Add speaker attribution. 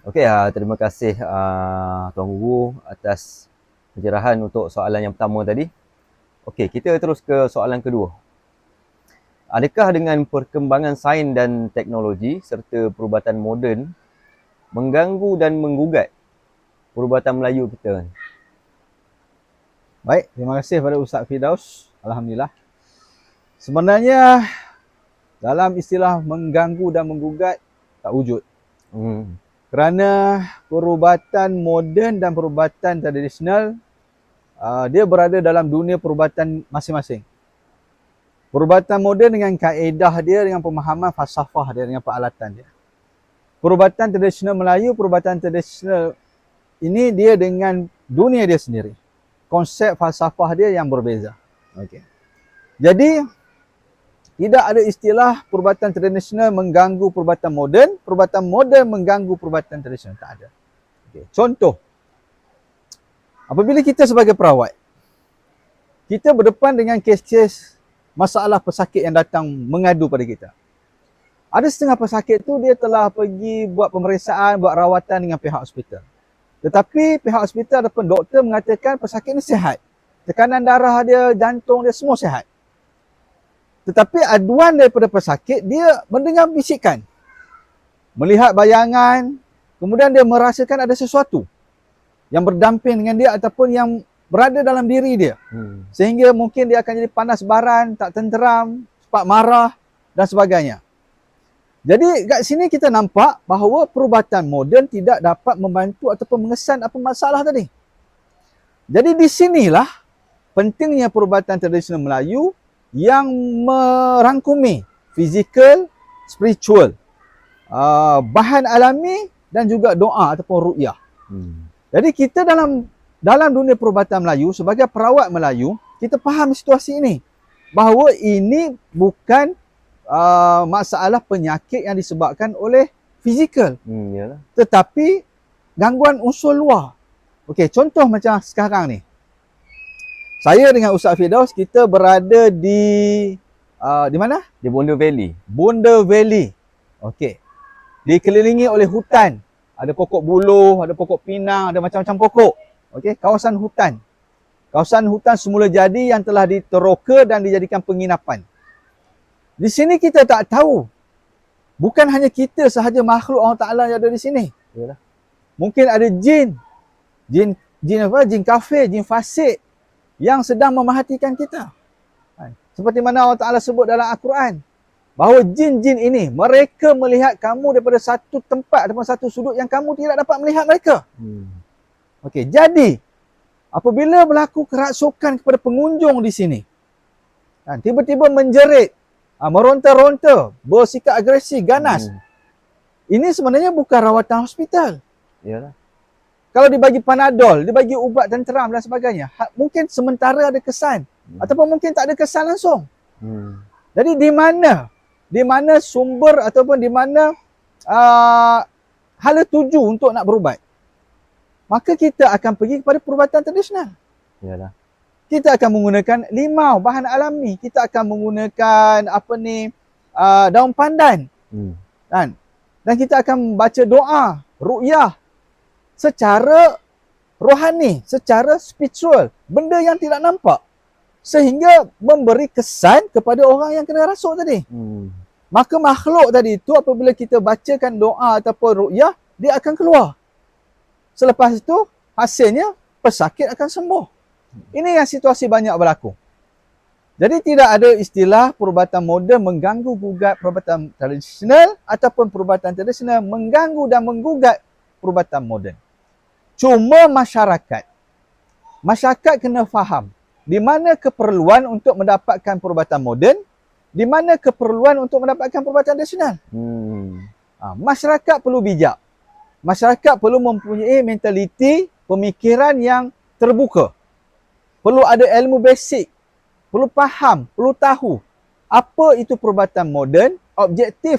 Speaker 1: Okey, uh, terima kasih uh, Tuan Guru atas pencerahan untuk soalan yang pertama tadi. Okey, kita terus ke soalan kedua. Adakah dengan perkembangan sains dan teknologi serta perubatan moden mengganggu dan menggugat perubatan Melayu kita?
Speaker 2: Baik, terima kasih kepada Ustaz Fidaus. Alhamdulillah. Sebenarnya dalam istilah mengganggu dan menggugat tak wujud.
Speaker 1: Hmm.
Speaker 2: Kerana perubatan moden dan perubatan tradisional uh, dia berada dalam dunia perubatan masing-masing. Perubatan moden dengan kaedah dia, dengan pemahaman falsafah dia, dengan peralatan dia. Perubatan tradisional Melayu, perubatan tradisional ini dia dengan dunia dia sendiri. Konsep falsafah dia yang berbeza. Okay. Jadi, tidak ada istilah perubatan tradisional mengganggu perubatan moden, perubatan moden mengganggu perubatan tradisional. Tak ada. Okay. Contoh, apabila kita sebagai perawat, kita berdepan dengan kes-kes masalah pesakit yang datang mengadu pada kita. Ada setengah pesakit tu dia telah pergi buat pemeriksaan, buat rawatan dengan pihak hospital. Tetapi pihak hospital ataupun doktor mengatakan pesakit ni sihat. Tekanan darah dia, jantung dia semua sihat. Tetapi aduan daripada pesakit dia mendengar bisikan. Melihat bayangan, kemudian dia merasakan ada sesuatu yang berdamping dengan dia ataupun yang berada dalam diri dia. Hmm. Sehingga mungkin dia akan jadi panas baran, tak tenteram, cepat marah dan sebagainya. Jadi kat sini kita nampak bahawa perubatan moden tidak dapat membantu ataupun mengesan apa masalah tadi. Jadi di sinilah pentingnya perubatan tradisional Melayu yang merangkumi fizikal, spiritual, uh, bahan alami dan juga doa ataupun ru'yah. Hmm. Jadi kita dalam dalam dunia perubatan Melayu sebagai perawat Melayu kita faham situasi ini. Bahawa ini bukan uh, masalah penyakit yang disebabkan oleh fizikal. Hmm, tetapi gangguan unsur luar. Okey contoh macam sekarang ni saya dengan Ustaz Fidaus kita berada di uh, di mana
Speaker 1: di Bonda Valley
Speaker 2: Bonda Valley okey dikelilingi oleh hutan ada pokok buluh ada pokok pinang ada macam-macam pokok Okey, kawasan hutan. Kawasan hutan semula jadi yang telah diteroka dan dijadikan penginapan. Di sini kita tak tahu. Bukan hanya kita sahaja makhluk Allah Taala yang ada di sini. Yalah. Mungkin ada jin. Jin jin apa? Jin kafir, jin fasik yang sedang memerhatikan kita. Ha, seperti mana Allah Taala sebut dalam Al-Quran bahawa jin-jin ini mereka melihat kamu daripada satu tempat ataupun satu sudut yang kamu tidak dapat melihat mereka. Hmm. Okey, jadi apabila berlaku kerasukan kepada pengunjung di sini, kan, tiba-tiba menjerit, ha, meronta-ronta, bersikap agresi, ganas. Hmm. Ini sebenarnya bukan rawatan hospital. Yalah. Kalau dibagi panadol, dibagi ubat dan teram dan sebagainya, ha, mungkin sementara ada kesan hmm. ataupun mungkin tak ada kesan langsung. Hmm. Jadi di mana? Di mana sumber ataupun di mana uh, hala tuju untuk nak berubat? maka kita akan pergi kepada perubatan tradisional. Yalah. Kita akan menggunakan limau bahan alami. Kita akan menggunakan apa ni uh, daun pandan. Hmm. Kan? Dan kita akan baca doa, ru'yah secara rohani, secara spiritual, benda yang tidak nampak sehingga memberi kesan kepada orang yang kena rasuk tadi. Hmm. Maka makhluk tadi itu apabila kita bacakan doa ataupun ru'yah, dia akan keluar. Selepas itu, hasilnya pesakit akan sembuh. Ini yang situasi banyak berlaku. Jadi tidak ada istilah perubatan moden mengganggu gugat perubatan tradisional ataupun perubatan tradisional mengganggu dan menggugat perubatan moden. Cuma masyarakat. Masyarakat kena faham di mana keperluan untuk mendapatkan perubatan moden, di mana keperluan untuk mendapatkan perubatan tradisional. Hmm. Ha, masyarakat perlu bijak masyarakat perlu mempunyai mentaliti pemikiran yang terbuka. Perlu ada ilmu basic. Perlu faham, perlu tahu apa itu perubatan moden, objektif